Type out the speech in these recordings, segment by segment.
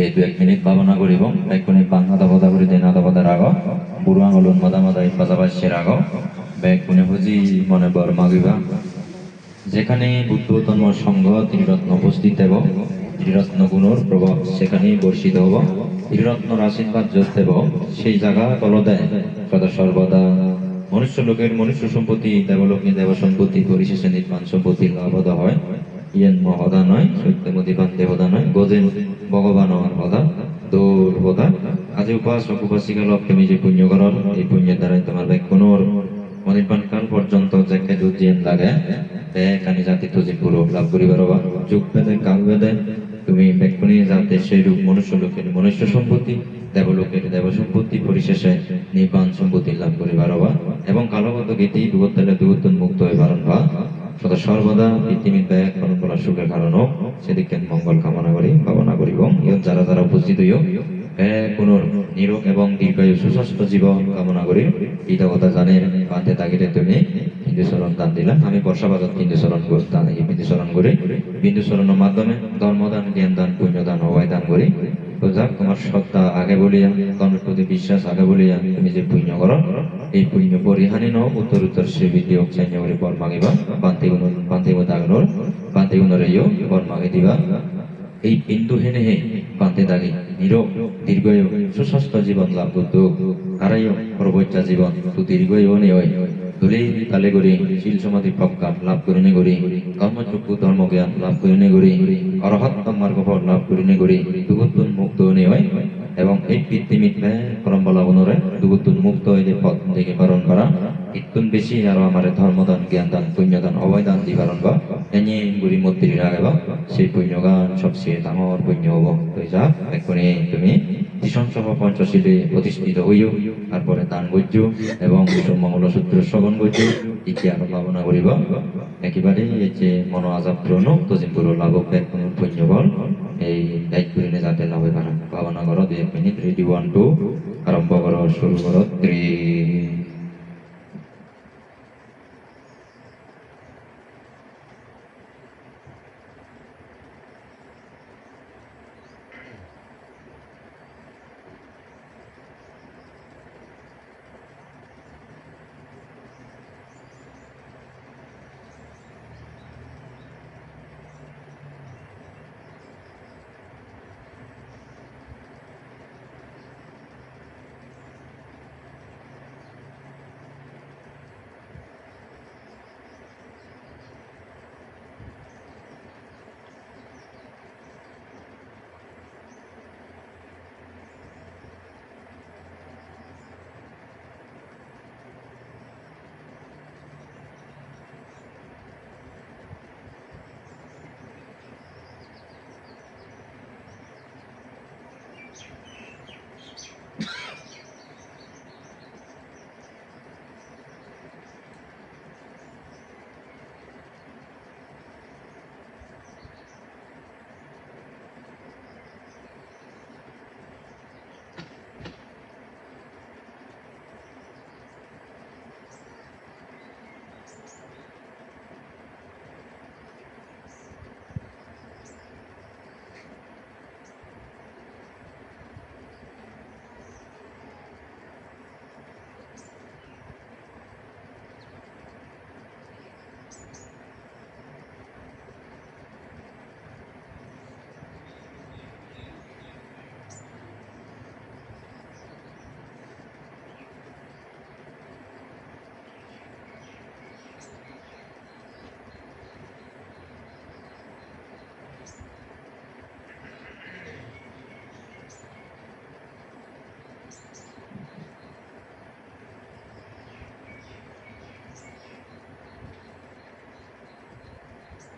এই দু এক মিনিট ভাবনা করিব এক মিনিট বাং আদা বদা করে দিন, আদা বদার আগ বুড়ো আঙুলন মদা মদা পাশাপাশির আগ ব্যাগ কোনে বুঝি মনে বর মাগিবা। যেখানে বুদ্ধতম সংঘ ত্রিরত্ন উপস্থিত দেব ত্রিরত্ন গুণর প্রভাব সেখানেই বর্ষিত হব ত্রিরত্নর আশীর্বাদ যোগ দেব সেই জায়গা কল দেয় সদা সর্বদা। মনুষ্য লোকের মনুষ্য সম্পত্তি দেবলোকে দেব সম্পত্তি পরিশেষে নির্মাণ সম্পত্তি লাভদা হয়। ইয়েন মহদা নয় সত্যমতিবান দেবদা নয়, গজেন ভগবান হদা, দৌড় হদা। আজি উপাসক উপাসিকা লভ তুমি যে পুণ্য করর, এই পুণ্যের দ্বারাই তোমার ব্যাগ পুনর অনির্বাণ কাল পর্যন্ত যাকে দুজিয়েন লাগে এখানে জাতি তুজি পুরো লাভ করিবার অভাব যুগ বেদে, কাল বেদে, তুমি বেক্ষণী যাতে সেই রূপ মনুষ্য লোকের মনুষ্য সম্পত্তি, দেবলোকের দেব সম্পত্তি, পরিশেষে নির্বাণ সম্পত্তি লাভ করিবার অভাব এবং কালগত গীতি, দুগত্তালে দুগত্তন মুক্ত হইবার বা সদা সর্বদা পৃথিবীর ব্যয় সুখের কারণ হোক সেদিকে মঙ্গল কামনা করি, ভাবনা করিব ইয়ত যারা যারা উপস্থিত হইও পুনর নিরোগ এবং কামনা করি। বান্ধে তাগিরে তুমি দান দিলাম আমি করি মাধ্যমে ধর্মদান জ্ঞান দান পুণ্য দান অভয় দান করি। যাক, তোমার সত্তা আগে বলিয়া কর্মের প্রতি বিশ্বাস আগে বলিয়া তুমি যে পুণ্য করো, এই পুণ্য পরিহানি ন উত্তর উত্তর শ্রী বিদ্য চাইন্য করে বর মাগিবা, বান্তি গুণ বান্তি গুণ দাগনোর বান্তি গুণের ইয় বর মাগি দিবা। এই বিন্দু হেনে হে বাঁধে দাগি নিরোগ দীর্ঘয়, সুস্বাস্থ্য জীবন লাভ করত হারাইও পরবর্তী জীবন, তু দীর্ঘয় নে হয় কালে করি শিল সমাধি প্রজ্ঞা লাভ করিনে গড়ি কর্মচক্ষু ধর্ম জ্ঞান লাভ করিনে করি অরহত্ত মার্গ লাভ করিনে করি দুগুত্তন মুক্ত নে হয়। এবং এই পৃথিবীত পরম বলাবনরে দুগুত্তন মুক্ত হয়ে যে পথ থেকে পালন করা। ইতুন বেশি আরও আমার ধর্মদান জ্ঞান দান পুণ্যদান, অবয়দান দি পালন বা এনে গুরি মূর্তির রাগে বা সেই পুণ্যগান সবচেয়ে ডাঙর পুণ্য হব তো যা এক্ষুনি তুমি ভীষণ পঞ্চশীলে প্রতিষ্ঠিত হইও, তারপরে দান গজ্য এবং মঙ্গল সূত্র শ্রবণ গজ্য ইতিহাস ভাবনা করিব। একেবারে এই যে মন আজাব পূরণ তজিমপুর লাভক এক পুণ্য বল, এই দায়িত্ব করিলে যাতে লাভ পারা। ভাবনা করো দুই এক মিনিট রেডি ওয়ান টু আরম্ভ করো শুরু করো থ্রি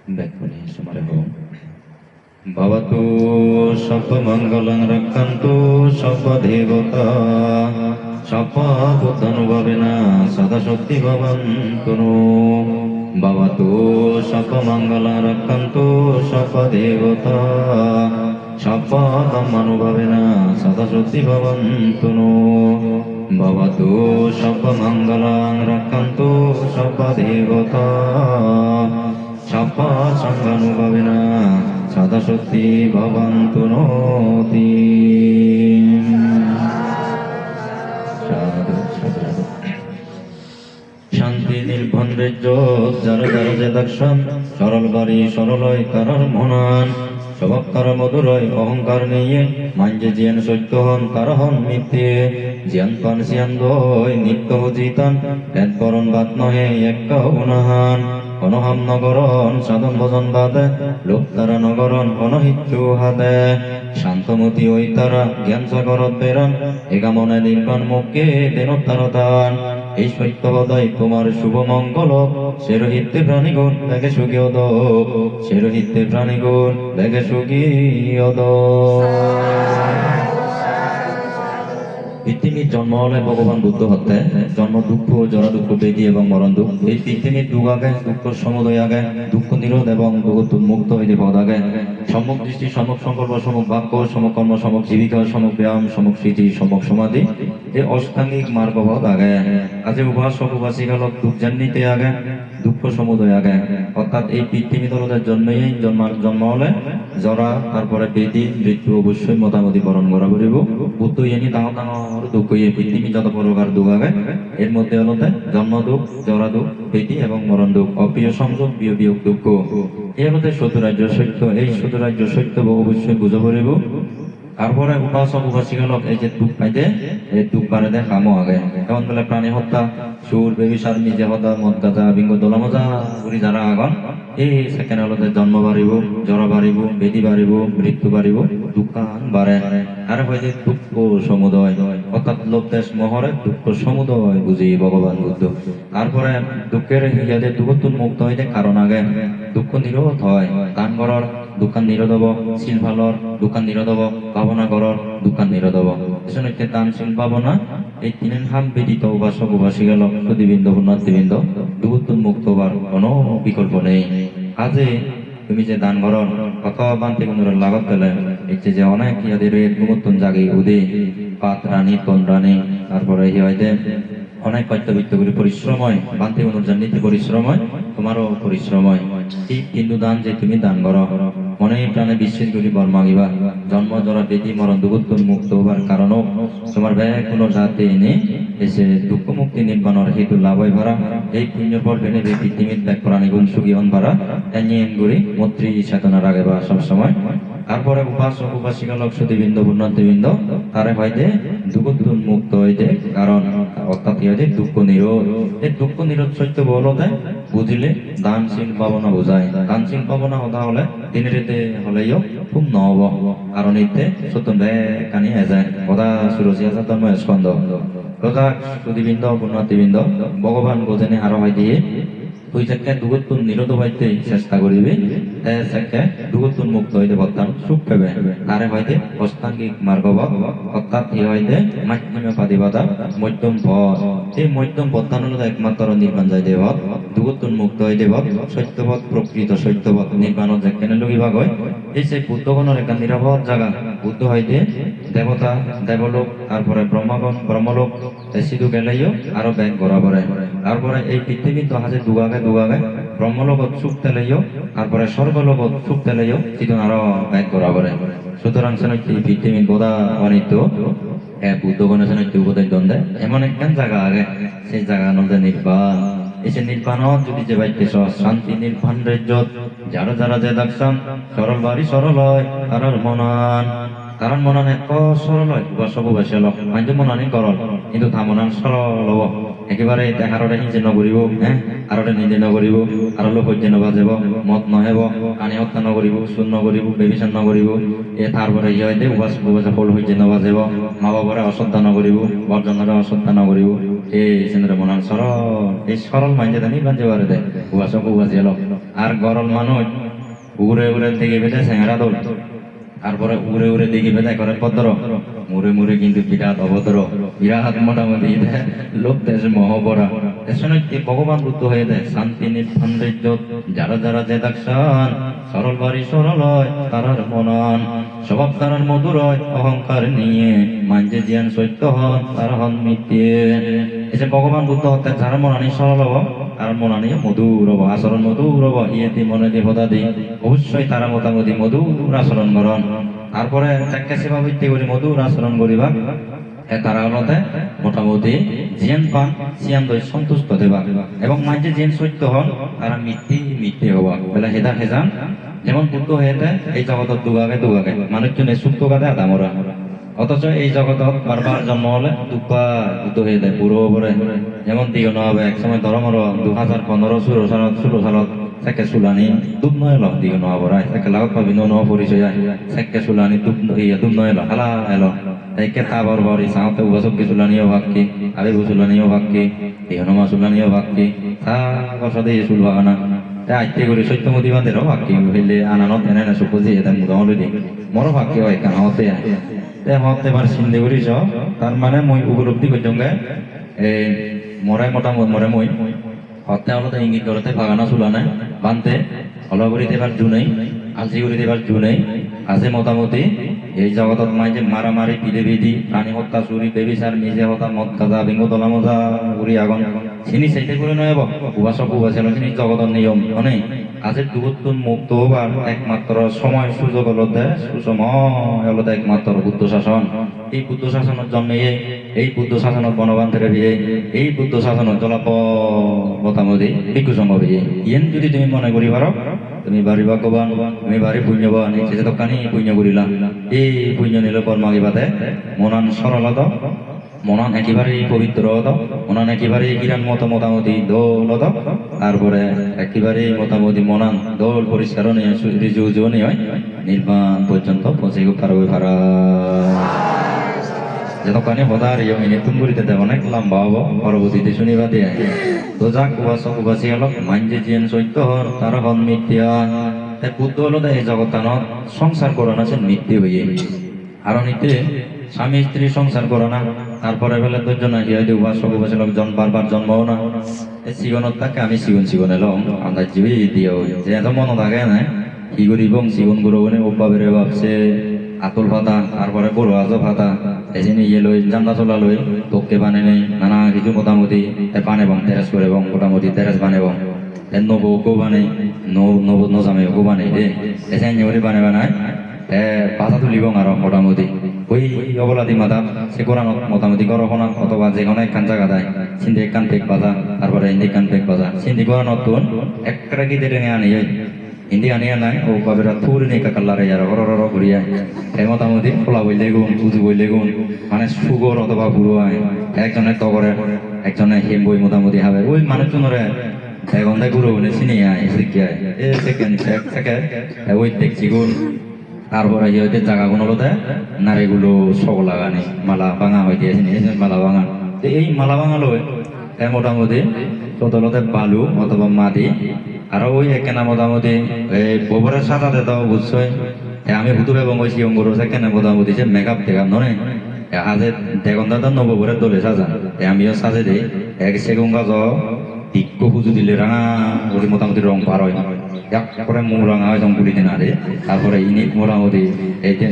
ব্যাকুলে সমারোহ ভবতু সর্বমঙ্গলং রক্ষন্তু সর্বদেবতা। সর্বভূতানুভবেন সদা শক্তি ভবন্তু ভবতু সর্বমঙ্গলং রক্ষন্তু সর্বদেবতা। সর্বধর্মানুভবেন সদা শক্তি ভবন্তু ভবতু সর্বমঙ্গলং রক্ষন্তু সর্বদেবতা। ভবন্তু নতি সাধু সাধু শান্তি নির্ভন্দ্রের যার যার যে দর্শন, সরল বাড়ি সরলয় তারার মনান। স্বভাব তার মধুরয়, অহংকার নিয়ে মাঞ্জে জিয়ান সত্য হন তার হন মিথ্যে। জিয়ান পান সিয়ান দয়, নিত্য জিতান এক বরণ বাত নহে একটা উনাহান অনহাম নগরণ সাধন ভজন বাদে, লোক তারা নগরণ অনহিচ্ছু হাদে শান্তমতি ওই তারা জ্ঞান সাগরত বেরান এগা মনে নির্বাণ মুখে দেন তার দান এই সত্যবদাই তোমার শুভ মঙ্গল সে রহিতে প্রাণীগুণ ব্যাগে সুখী অদ সে রহিতে প্রাণীগুণ ব্যাগে সুখী অদ পৃথিবীর জন্ম হলে ভগবান বুদ্ধ হতে জন্ম দুঃখ, জরা দুঃখ, বেদি এবং মরণ দুঃখ। এই পৃথিবীর দুঃখ আগে, দুঃখ সমুদয় আগে, দুঃখ নিরোধ এবং মুক্ত হইতে পদ আগে। সমক দৃষ্টি সমক সংকল্প সমক বাক্য, সমকর্ম কর্ম সমক জীবিকা, সমক ব্যায়াম, সমক স্মৃতি, সমক সমাধি। এই অষ্টাঙ্গিক মার্গ পদ আগে কাজে উপাসক উপাসিকালক দুঃখ জান্নিতে আগে, দুঃখ সমুদয় আগে। অর্থাৎ এই পৃথিবী তলদের জন্মেই জন্ম জন্ম হলে জরা, তারপরে বেদি, মৃত্যু অবশ্যই মোটামুটি বরণ করা করিব। এনি ডাঙর ডাঙর দুঃখ এই পৃথিবী যত প্রকার দুঃখ আগে, এর মধ্যে হলতে জন্ম দুঃখ, জরা দুঃখ, বেদি এবং মরণ দুঃখ, অপ্রিয় সংযোগ, বিয় বিয়োগ দুঃখ। এই হলতে চতুরাজ্য সত্য। এই চতুরাজ্য সত্য অবশ্যই বুঝা করিব। তারপরে উপাসক উপাসিকালক এই যে দুঃখ পাইতে, এই বাড়ে দেয় কামো আগে এখন বলে প্রাণী হত্যা সুর বেবিসার নিজে হত্যা মদ গাজা বিঙ্গ দোলামজা ঘুরি যারা আগন এই সেকেন্ড হলতে জন্ম বাড়িব জ্বর বাড়িব বেদি বাড়িব মৃত্যু বাড়িব দুঃখান বাড়ে আর যে দুঃখ সমুদয়। অর্থাৎ লোক দেশ মহরে দুঃখ সমুদয়, বুঝি ভগবান বুদ্ধ। তারপরে দুঃখের ইয়াদে দুঃখ মুক্ত হইতে কারণ আগে। দুঃখ নিরোধ হয়। কান গড়র দোকান নিরোধ হব শিল ভালর দোকান নিরোধ হব ভাবনা গড়র দোকান নিরোধ হব এসনকে দান, শিল, ভাবনা, এই তিনেন হাম বেদিত উপাসক উপাসী গেল সুদীবৃন্দ উন্নতিবৃন্দ দুঃখ মুক্ত হবার কোনো বিকল্প নেই। কাজে তুমি যে দান করো, কথাবান্তি বান্তি কোনোর লাগত পেলে এই যে অনেক ইয়াদের গুমত্তন জাগে উদে, পাত রানী, তন রানী, তারপরে ইয়ে অনেক কর্তব্য করে পরিশ্রম হয় বান্তি কোনোর জানিতে পরিশ্রম হয় তোমারও পরিশ্রম হয় ঠিক কিন্তু দান যে তুমি দান করো। মনে প্রাণে বিশ্বাস করি বর মাগিবা জন্ম জরা বেদি মরণ দুঃখ মুক্ত হবার কারণও তোমার ব্যয় কোনো জাতে এনে এসে দুঃখ মুক্তি নির্মাণের হেতু লাভই ভরা। এই পুণ্য পর ভেনে যে পৃথিবীর ত্যাগ প্রাণী গুণ সুখী হন ভাড়া এনিয়েন গুড়ি মৈত্রী চেতনার আগে বা সবসময় তারপরে উপাসক উপাসিকা লোক সতীবৃন্দ উন্নতিবৃন্দ তারে হইতে দুঃখ মুক্ত হইতে, কারণ অর্থাৎ ইহাতে দুঃখ নিরোধ। এই দুঃখ নিরোধ সত্য বলতে বুঝিলে দানশীল পাবনা বোঝায়। দানশীল পাবনা হতা হলে দিনে রেতে হলেও খুব নহব কারণ ইতে সত্য কানি এজায় কথা সুরসি আছে ধর্ম স্কন্দ রোজা সুদীবৃন্দ উন্নতিবৃন্দ ভগবান বোঝেনে আরও হয় দিয়ে তুই যাকে দুগতুন নিরোধ হইতে চেষ্টা করিবি। তাকে দুগতুন মুক্ত হইতে বর্তমান সুখ পাবে তারে হইতে অষ্টাঙ্গিক মার্গ অর্থাৎ এ হইতে মাধ্যমে পাদিবাদা মধ্যম পথ। এই মধ্যম পথান হলো একমাত্র নির্বাণ যায় দেব দুগতুন মুক্ত হইতে দেব সত্যপথ প্রকৃত সত্যপথ নির্বাণ যেখানে লগিভাগ হয়, এই সেই বুদ্ধগণের একটা নিরাপদ জায়গা। বুদ্ধ হইতে দেবতা, দেবলোক, তারপরে ব্রহ্মগণ, ব্রহ্মলোক সিধু গেলেও আরও ব্যাগ করা পড়ে তারপরে এই পৃথিবী তো হাজে দুগাগে দুগাগে ব্রহ্মলোকত সুখ তেলেও তারপরে স্বর্গলোকত সুখ তেলেও সিধু আরও ব্যাগ করা পড়ে সুতরাং সেন এই পৃথিবী গোদা অনিত্য যারা যারা যে দেখছেন সরল বাড়ি সরল হয় তারার মনান কারণ মনানে ক সরল উপাসক উপাসী লোক। মাইন্ড মনানি করল কিন্তু তা মনান সরল হব। একেবারে দেখাররে নিজে নকৰিব হ্যাঁ? আররে নিজে নকৰিব আর লোক হইতে নবাজেব মত নহব কানি হত্যা নকৰিব চুন নকৰিব বেবিচান নকৰিব এ তারপরে ইয়ে হইতে উপাস উপাসা ফল হইতে নবাজেব মা বাবারে অশ্ৰদ্ধা নকৰিব বৰজনরে অশ্ৰদ্ধা নকৰিব এই চন্দ্র মনান সরল, এই সরল মাইন্ডে জানি বাঞ্জে পারে দে উপাসক উপাসী আর গরল মানুষ উড়ে উড়ে থেকে বেঁধে চেঙারা দৌড়। তারপরে উড়ে উড়ে দেখি বেদায় করে পদ্র মুড়ে মুড়ে কিন্তু বিরাট অভদ্র। বিরাট মোটামুটি লোক দেশ মহবরা এসনে কি ভগবান বুদ্ধ হয়ে দেয়। শান্তি রাজ্য যারা যারা যে দাক্ষান সরল বাড়ি সরল হয়, তারার মনন। স্বভাব তারার মধুর হয়, অহংকার নিয়ে। মাঝে জিয়ান সত্য হন, তারা হন মিথ্যে। এই যে ভগবান বুদ্ধ হত্যা যারা মনানি সরল হব। তার মনে নিয়ে মধুর হব। আচরণ মধুর হব। ইয়েতি মনে দিয়ে হতা দি, অবশ্যই তারা মোটামুটি মধুর আচরণ করন। তারপরে মধুর আচরণ করিবা। তারা হলতে মোটামুটি জিয়ান পান সিয়ান দই সন্তুষ্ট দেবা। এবং মাঝে জিয়ান সত্য হন, তারা মিথ্যি মিথ্যে হবা। বেলা হেদা হেজান, যেমন বুদ্ধ হয়েতে এই জগতত দুগাগে দুগাগে, মানুষজনে সুপ্ত কাদে আদা মরা। অথচ এই জগতত বারবার জন্ম হলে দুপা হয়ে যায় বুড়ো পরে যেমন দিগন হবে এক সময় ধরমর দু হাজার পনেরো ষোলো সালত ষোলো সালত সেকে সুলানি দুপ নয় ল দিগন হবরাই সেকে লাগত পাবি ন পরিচয় সেকে সুলানি দুপ ইয়া দুপ নয় ল হালা এলো। একে তাবর বরি সাঁতে উবাসক কি? সুলানিও ভাক্কি আবে সুলানিও ভাক্কি দিগনমা সুলানিও ভাক্কি তা বসদে সুল বাগানা তা আইতে করে সত্যমতি বাদেরও ভাক্কি হইলে আনানত এনে না সুপুজি এটা মুদামলে মরো ভাক্কি হয় কান হতে তে হতে বার সিন্ধে করিস তার মানে মই উপলব্ধি করছঙ্গে এই মরে মোটামুটি মরে মই। হতে হলো ইঙ্গিত করতে বাগানা চুলানে বানতে হলগুড়িতে এবার জুনেই এবার জুনেই আছে মোটামুটি এই জগতত মাই যে মারামারি পিলে বিধি প্রাণী হত্যা চুরি বেবিচার নিজে হতা মদ গাজা বিঙ্গ তলা মজা উড়ি আগুন। চিনি চাইতে করে নয় উবাসক উবাসেল চিনি জগতর নিয়ম মানে আজের দুগুত্তুন মুক্ত হবার একমাত্র সময় সুযোগ হলতে সুসময় হলতে একমাত্র বুদ্ধ শাসন। এই বুদ্ধ শাসনের জন্য এই বুদ্ধ শাসনত বনবান্ধের বিয়ে এই বুদ্ধ শাসনত জলাপ মতামতি ভিক্ষু সংঘ বিয়ে ইয়েন যদি তুমি মনে করি পারো, তুমি বাড়ি ভাগ্যবান তুমি বাড়ি পুণ্যবান, এই সেটা কানি পুণ্য করিলা, এই পুণ্য নিল কর্মাগিবাতে মনান সরলত মনান একেবারেই পবিত্র হত মনান একেবারেই কিরান মতো মোটামুটি দোল হত তারপরে একেবারেই মোটামুটি মনান, দোল পরিষ্কার নির্বাণ পর্যন্ত পৌঁছে পারবে ভাড়া যতক্ষণে হদার ইয়ং ইনি তুমগুড়িতে দেব অনেক লম্বা হব। পরবর্তীতে শুনিবা দিয়ে। তো যাক উপাসক উপাসী হল মাঞ্জে জিয়েন সত্য হর তার হন মিথ্যা। তাই বুদ্ধ হলো এই জগতানত সংসার করণ আছে মিথ্যে হইয়ে। আর নিতে স্বামী স্ত্রী সংসার করো না তারপরে বেলে ধৈর্য না হিয়া উপাসক উপাসী লোক জন বারবার জন্মও না। এই সিগনত থাকে আমি সিগুন সিগুন এলো আমরা জীবী দিয়ে যে এত মনে থাকে না, কি করিব? সিগুন করব ওপা বেড়ে ভাবছে আতুল ভাতা, তারপরে বড় আজো ভাতা যে ইয়ে লই জান্দা চলা লই তোকে বানে নেই, নানা কিছু মোটামুটি বানে বং তেরাস করে বং, মোটামুটি তেরাস বানে বং। নব কো বানে নব নজামে কো বানে দে এসে বানে বানায় এ পাতা তুলিব আর মোটামুটি। ওই অবলাদি মাথা সে কোরআন মোটামুটি গরখনা অথবা যে কোনো একখান জায়গা দেয়। সিন্ধি একখান পেক বাজা তারপরে হিন্দি একখান পেক বাজা। সিন্ধি কোরআন নতুন একটা কি দেরে আনি ani anai o babera thuri ne ka kallare yara oro oro ঘুরিয়া এই মোটামুটি খোলা বইলে গুণ উজু বইলে গুণ মানে সুগর অথবা বুড়ো আয়। একজনে তগরে, একজনে হিম বই মোটামুটি হবে। ওই মানুষজনরে গুঁড়ো বলে চিনি আয় শিখিয়ায় এ সেকেন্ড ওই দেখছি গুণ। তারপরে হইতে জায়গা গুণ হলোতে নারীগুলো সগ লাগানি মালা ভাঙা হইতে আসেনি মালা ভাঙা এই মালা ভাঙা লই এ মোটামুটি ততলতে বালু অথবা মাটি, আর ওই একেনা মোটামুটি এই গোবরের সাজাতে তো অবশ্যই। এ আমি হুতুবে বঙ্গছি অঙ্গুর সেখানে মোটামুটি যে মেকআপ টেকআপ নয় আজে দেখুন দাদা নববরের দলে সাজা এ আমিও সাজে দিই। এক সেগুন গাছ দিক্কো পুজো দিলে রাঙা, ওটি মোটামুটি রং পার হয়। একবারে মু রাঙা হয় যখন পুরি দিনা রে তারপরে ইনি মোটামুটি এই যে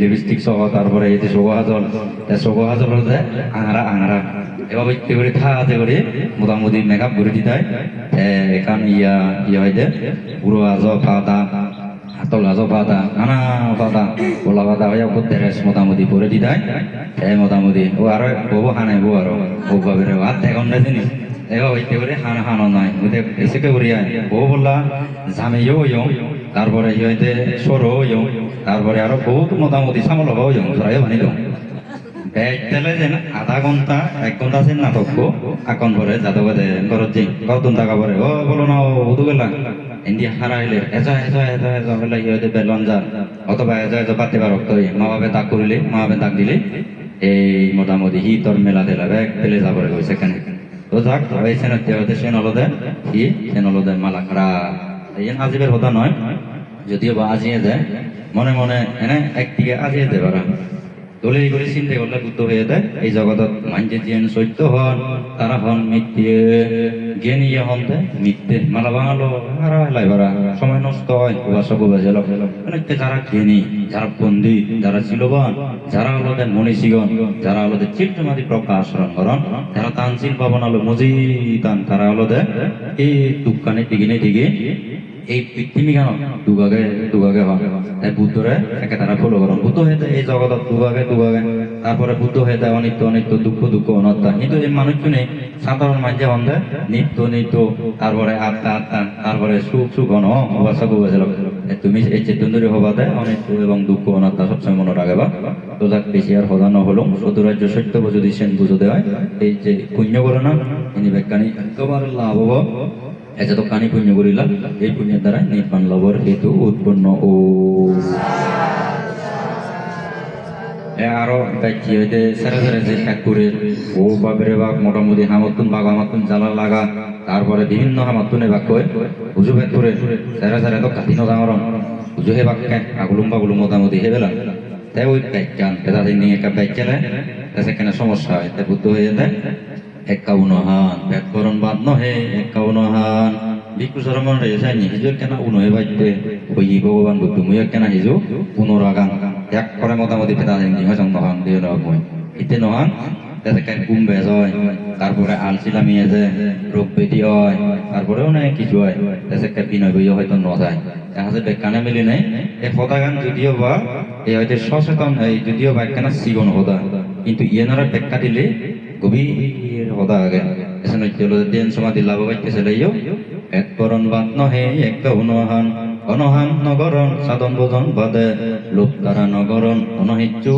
লিপস্টিক সহ তারপরে এই যে সগো হাজল এই সগো হাজল হচ্ছে আঙারা আঙারা এভাবে ইচ্ছে করে থাকাতে করে মোটামুটি মেকআপ করে দিতে হয় এখান ইয়া ইয়া হইতে পুরো আজ পাতা হাতল আজ পাতা নানা পাতা পোলা পাতা হয়ে উপর তেরেস মোটামুটি করে দিতে হয় মোটামুটি ও আরও বউ হানাই বউ আরও বউ ভাবে হাত দেখুন না তারপরে ইয়ে তারপরে আরও বহুত মোটামুটি সামল হবাও আধা ঘণ্টা এক ঘণ্টা আছে নাটক আকন পরে যাদব টাকা পরে ও বলো না বুধু গেলা? মা বাপে তাক করিলে দিলে, এই মোটামুটি হি তোর মেলা দিলা ব্যাগ পেলে যাবরে গই সেখানে তো যাক এই সেনের দেহতে সে নলদে হি সে নলদে মালা খারাপ এই আজিবের কথা নয়, যদিও বা আজিয়ে দেয়, মনে মনে এনে একদিকে আজিয়ে দেয় পারা দলিল করে চিন্তা করলে বুদ্ধ হয়ে দেয়, এই জগতত মানুষ যে সত্য হন, তারা হন মিথ্যে জ্ঞানী ইয়ে হন্তে মিথ্যে মালা বাঙালো হারা হেলাই বারা, সময় নষ্ট হয় উবাসা বুবাসা লোক অনেককে যারা জ্ঞানী, যারা বন্দি যারা শিলবান, যারা হলতে মনীষীগণ, যারা হলতে চিত্রমাদি প্রকাশ করণ যারা তানসিল পাবন আলো মজি তান তারা হলতে এই দুঃখানে দিগিনে দিগে এই পৃথিবী কেন দুভাগে দুভাগে হয়। তাই বুদ্ধরে একে তারা ফলো করন। বুদ্ধ হয়ে এই জগৎ দুভাগে দুভাগে তারপরে বুদ্ধ হয়ে যায় অনিত্য অনিত্য, দুঃখ দুঃখ, অনত্তা। কিন্তু এই মানুষজনে সাধারণ মানুষে হন্দে নিত্য নিত্য, তারপরে আত্মা আত্মা, তারপরে সুখ সুখ, অন অবাসা তুমি এই চেতনদরি হবাতে অনিত্য এবং দুঃখ অনাত্মা সবসময় মনে রাখবা। তো যাক, বেশি আর হদা নহলো সদুরাজ্য সত্য যদি সেন বুঝো দেয় এই যে পুণ্য করে না, ইনি বিজ্ঞানী একেবারে লাভ হব। এত কানি পুণ্য করিলাম এই পুণ্যের দ্বারা নির্মাণ লবর হেতু উৎপন্ন ও। আরও ব্যক্তি হইতে সেরে সেরে যে করে ও বাপরে বাপ মোটামুটি হামাতুন বাঘ, হামাতুন জ্বালা লাগা, তারপরে বিভিন্ন হামাতুনে বাক কয় উজু ভেদ করে সেরে সেরে তো কাটি ন ডাঙরন উজু হে বাক আগুলুম বাগুলুম মোটামুটি হে বেলা। তাই ওই ব্যাখ্যান পেদা দিন একটা ব্যাখ্যালে তাই সেখানে সমস্যা হয় তাই বুদ্ধ হয়ে যায় একাউন্ন হান ব্যাকরণ বাদ নহে একাউন্ন হান। ভিক্ষু রে সাইনি হিজুর কেনা উনহে বাইতে? হই ভগবান বুদ্ধ মুয়া কেনা হিজু পুনরাগান? এক করে মোটামুটি পেতা দিন দিন হসং নহান দিয়ে নহ মই ইতে নহান তাতে কাই কুম বেজ হয় তারপরে আলসিলামি আছে রোগ ব্যাধি হয় তারপরে অনেক কিছু হয় তাতে কাই বিনয় বইও হয়তো ন যায় দেখা বেকানে মিলি নাই এই সদাগান যদিও বা এই হয়তো সচেতন এই যদিও বা একখানা সিগন হদা কিন্তু ইয়েনারা ব্যাখ্যা দিলে গভীর হদা আগে এসে চলো দেন সমাধি লাভ পাইতেছে লাইও এক করণ বাদ নহে এক অনহান অনহান নগরণ সাধন বোধন বাদে লোক তারা নগরণ অনহিচ্ছু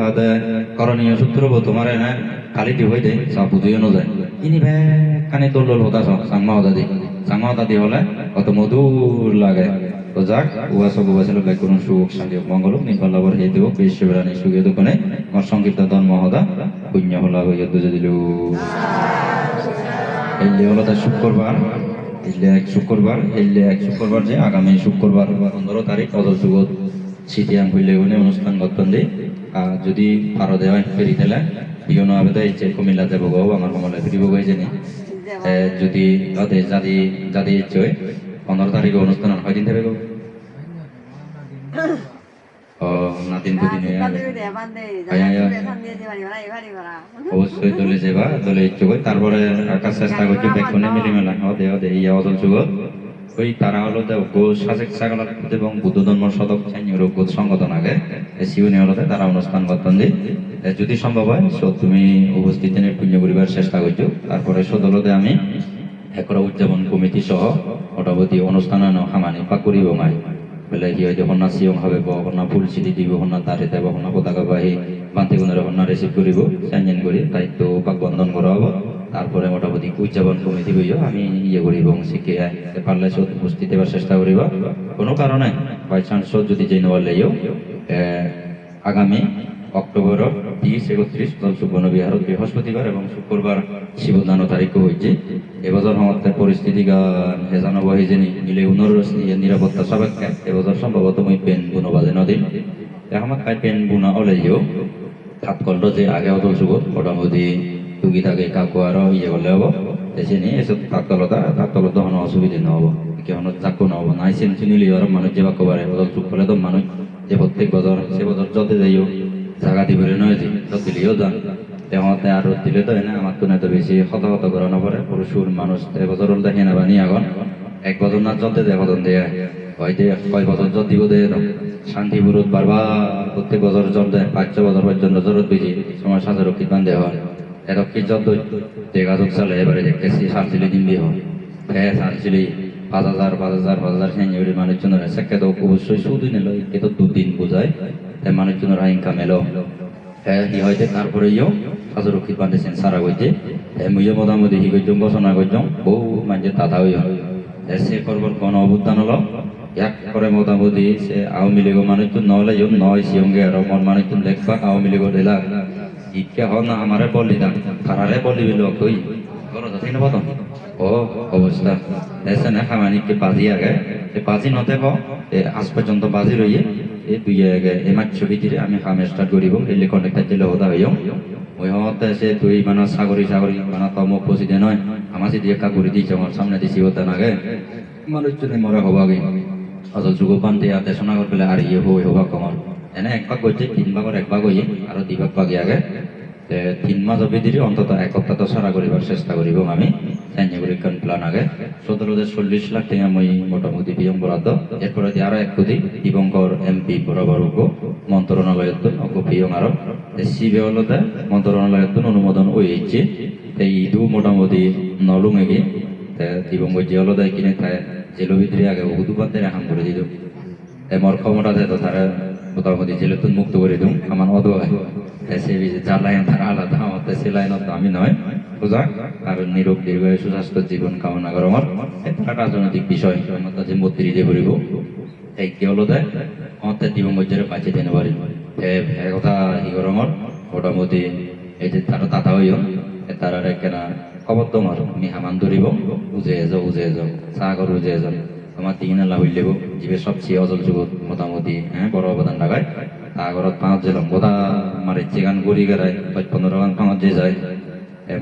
হাদে। করণীয় সূত্র তোমারে না খালি দি হই দে সা বুঝিও নযায় ইনি বে কানে তোল হতা সাংমা হতা দি সাংমা হতা দি হলে কত মধুর লাগে। তো যাক উয়া সব উয়া ছিল কোনো সুখ, শান্তি মঙ্গল নির্মল লাভর হেতু বিশ্বরানী সুখে দোকানে আমার সংকীর্ত ধর্ম হদা পুণ্য হলা হইয়া দুজে দিল এই হলো তার শুক্রবার। এলে এক শুক্রবার এলে এক শুক্রবার যে আগামী শুক্রবার পনেরো তারিখ অদল সুগত সিটিয়াম হইলে উনি অনুষ্ঠান গঠন দিই আর যদি পারো দেওয়া ফেরি দিলে বিগন আবেদা ইচ্ছে কুমিল্লা দেব গো আমার কমলা ফিরিব গই জানি। যদি যাদের যাদি যাদি ইচ্ছে হয় পনেরো তারিখে অনুষ্ঠান হয় দিন দেবে গো ও নাতিন গেল। অবশ্যই দলে যাবা দলে ইচ্ছুক হয়। তারপরে আকাশ চেষ্টা করছি বেক্ষণে মিলি মেলা হ দেহ দে ইয়া অদল যুগত ওই তারা হলো দেও গো সাজেক সাগলাত এবং বুদ্ধ ধর্ম সদক ছাইনির গো সংগঠন আগে শিবনী হলো তারা অনুষ্ঠান দি এ, যদি সম্ভব হয় সো তুমি উপস্থিত পুণ্য করিবার চেষ্টা করছ তারপরে সদলতে আমি একরা উদযাপন কমিটি সহ মোটামুটি অনুষ্ঠান সামানি পা করিব হবে ফুল দিব করি, দায়িত্ব বন্ধন হব। তারপরে মোটামুটি উদযাপন কমিটি বইও আমি ইয়ে করিব শিখে পারলে সব উপস্থিত এবার চেষ্টা করিব। কোনো কারণে বাই চান্স যদি যে নেওয়ার আগামী অক্টোবর তিরিশ একত্রিশ সুবর্ণ বিহারত বৃহস্পতিবার এবং শুক্রবার শিবদান তারিখ হয়েছে এবছর আমাদের পরিস্থিতি গান হেজানো বহিজেনি মিলে উনর নিরাপত্তা সবাই এবছর সম্ভবত মই পেন বুনো বাজে নদীন আমার কাই পেন বুনা ওলাইও হাত কল্ড যে আগে অতল যুগত মোটামুটি টুকি থাকে কাকু আর ইয়ে করলে হব। দেশে নিয়ে এসব তাকতলতা তাকতলত হন অসুবিধা নহব। কেন চাকু নহব। নাই চেন চিনিলি আর মানুষ যে বাক্য পারে অতল যুগ করলে তো মানুষ যে প্রত্যেক বছর সে বছর যতে যাইও, জাগা দিবলে নয় যে যত দিলেও যান তেমতে আর দিলে তো না আমার তো না তো বেশি শত করানো পরে পুরুষুর মানুষ এবছর দেখে না বানি এখন এক বছর না যতে দেয়। বদন দেয় কয় বছর যত দিব দেয় শান্তিপুরত বারবার প্রত্যেক বছর জল দেয় পাঁচ ছ বছর পর্যন্ত জরত বেশি সময় সাজা রক্ষিত বান্ধে হয়। এরক্ষিত যত দেখা যোগ চালে এবারে দেখতেছি সারছিলি দিন দিয়ে হয় হ্যাঁ সারছিলি পাঁচ হাজার পাঁচ হাজার পাঁচ হাজার এবারে মানুষজনের সেকে অবশ্যই সুদিন এলো এ দুদিন বোঝায় মানুষজনের ইনকাম এলো। হ্যাঁ হি হইতে তারপরে সাজু রক্ষিত বান্ধেছেন সারা হ্যাঁ মুইও মোটামুটি হি করছম ঘোষণা করছম বহু মানে তাতা হই সে করবার গণ অভ্যুত্থান হলো? এক করে মোটামুটি সে আওয়ামী লীগের মানুষজন নহলে ইও নয় সিয়ঙ্গে আর মন মানুষজন দেখবা আওয়ামী লীগের দিলা। ইটকে হন না আমারে বলি দাম। তারারে বলি বিল কই না ও অবস্থা এসে না খামানিকে বাজি আগে। বাজি নতে এ আজ পর্যন্ত বাজি রইয়ে এই দুই আগে। এই মাছ ছবি দিলে আমি খামে স্টার্ট করিব এই কন্ট্রাক্টর দিলে হতা হইম ওই হতে সে তুই মানে সাগরি সাগরি মানে তমক পসি দে নয়। আমার যদি একা করে দিয়েছে আমার সামনে দিছি হতে নাগে। মানুষজনে মরে হবাগে অজল যুগ পান্তে আতে শোনা করে পেলে আর ইয়ে হই হবা কমর এনে এক ভাগ করছে তিন ভাগর এক ভাগ হইয়ে আরও দুই ভাগ ভাগে আগে। তিন মাস অবধি অন্তত এক সপ্তাহ সারা করিবার চেষ্টা করিব আমি। পরীক্ষণ প্ল্যান আগে সতেরো হাজার চল্লিশ লাখ টাকা মই মোটামুটি বিয়ম বরাদ্দ এরপরে দিয়ে আরও এক কোটি দিবঙ্কর এমপি বরাবর উপ মন্ত্রণালয়ত অক বিয়ং আরও সিবে হলতে মন্ত্রণালয়ত অনুমোদন হয়েছে। এই ইদু মোটামুটি নলুঙেগে দিবঙ্গ যে হলতে কিনে থাকে জেলো ভিতরে আগে উদু বান্ধে হাম করে দিত এমর ক্ষমতা দেয় তো তারা মোটামুটি জেলেতুন মুক্ত করে দিম আমার অদ সে যার লাইন তারা আলাদা, আমার তো সে লাইনত আমি নয়। বুঝা? কারণ নিরোগ দীর্ঘ সুস্বাস্থ্য জীবন কামনা করো আমার। এটা রাজনৈতিক বিষয় আমার যে মন্ত্রী দিয়ে করিব এই কি হলো দেয় আমার দিব মধ্যে বাঁচিয়ে দিতে এ কথা ই করো আমার মোটামুটি এই যে তারা তাতা হইও তারা কেনা খবর তোমার আমি হামান ধরিব উজে এজো উজে এজো সাগর উজে এজো। আমার তিন আল্লাহ হইলেব জীবে সবচেয়ে অজল যুগত মোটামুটি হ্যাঁ বড় অবদান লাগায়। আগরত পাঁচ জেলাম বোধা মারে চিগান গড়ি গেরায় পাঁচ পনেরো গান পাঁচ যে যায়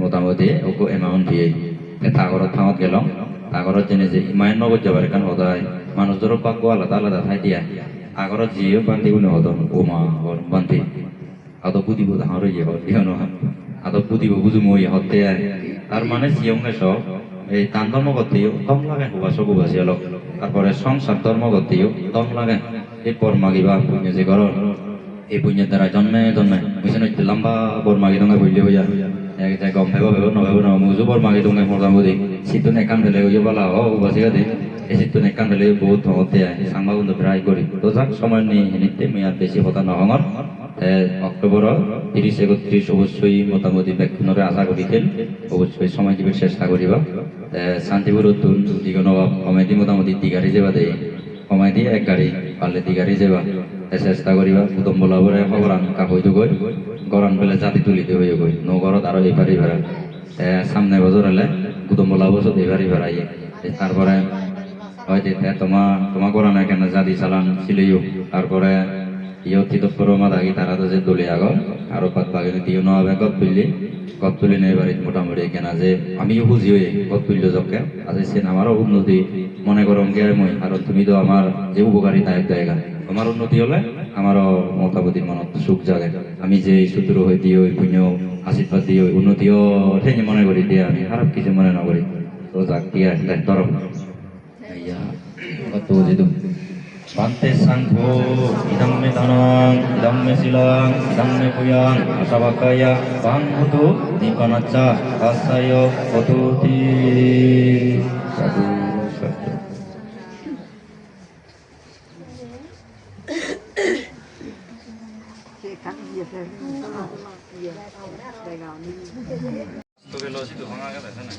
মোটামুটি ওকে এমাউন্ট দিয়ে। আগরত পাঁচ গেলাম আগরত জেনে যে ইমায়ন নগদ যাবার কারণ হদায় মানুষদের পাক আলাদা আলাদা ঠাই দিয়া। আগরত জিও বান্তি উনি হদন ওমা হর বান্তি আদৌ বুঝিব হাঁড় ইয়ে হর ইয়ে নহয় আদৌ বুঝিব বুঝুম ইয়ে হতে তার মানে জিয়ঙ্গে সব এই তান ধর্মগতিও দম লাগে হুবাস হুবাসী অলপ তারপরে সংসার ধর্ম ধর্মগতিও দম লাগে এই পর মাগিবা পুণ্য যে ঘর এই পুণ্যের দ্বারা জন্মে জন্মে বুঝছেন লম্বা বর মাগি দঙ্গা বইলে হইয়া এক জায়গায় গম ভেব ভেব নভেব ন মুজু বর মাগি দঙ্গা মোটামুটি শীত নেকান ফেলে হইয়া বলা ও হুবাসী গাদি এই শীত নেকান ফেলে বহুত হতে সাংবা বন্ধু প্রায় করি তো যাক সময় নেই নিতে মেয়াদ বেশি হতা নহঙর অক্টোবর তিরিশ একত্রিশ অবশ্যই মোটামুটি ব্যাকুণরে আশা করিতেন অবশ্যই সময় দিবের চেষ্টা করিবা শান্তিপুর উত্তর দিগন কমেডি মোটামুটি দিগারি যাবা দেয় কমাই দিয়ে এক গাড়ি পারলে দিগারি যাবা চেষ্টা করিবা উদম বলাবরে খবরান কাপড় গৈ গরম পেলে জাতি তুলিতে হয়ে গই নগরত আরও এবারই ভেড়া সামনে বছর হলে উদম বলা বছর এবারই ভেড়াইয়ে তারপরে হয়তো তোমার তোমার করা না কেন জাতি চালান ছিলেও তারপরে ইয়ে অতিতৎপর মাদাগি তারা তো যে দলে আগর আরও পাত বাগানে দিয়ে ন হবে গত তুললি গত তুলি নেই বাড়িতে মোটামুটি কেনা যে আমিও বুঝি হয়ে গত তুললো জকে আজ সে আমারও উন্নতি। মনে করম গে মই কারণ তুমি তো আমার যে উপকারী দায়ক জায়গা। তোমার উন্নতি হলে আমারও মোটামুটি মনত সুখ জাগে। আমি যে সূত্র হয়ে দিয়ে ওই পুণ্য আশীর্বাদ দিয়ে ওই উন্নতিও ঠেঙে মনে করি দিয়ে আমি খারাপ কিছু মনে না করি। তো যাক দিয়া ইয়া কত me danang, idam me silang, idam me puyang, asabakaya, bang hutu, dipanacha, তোকে লসি তো ভাঙা গেছে না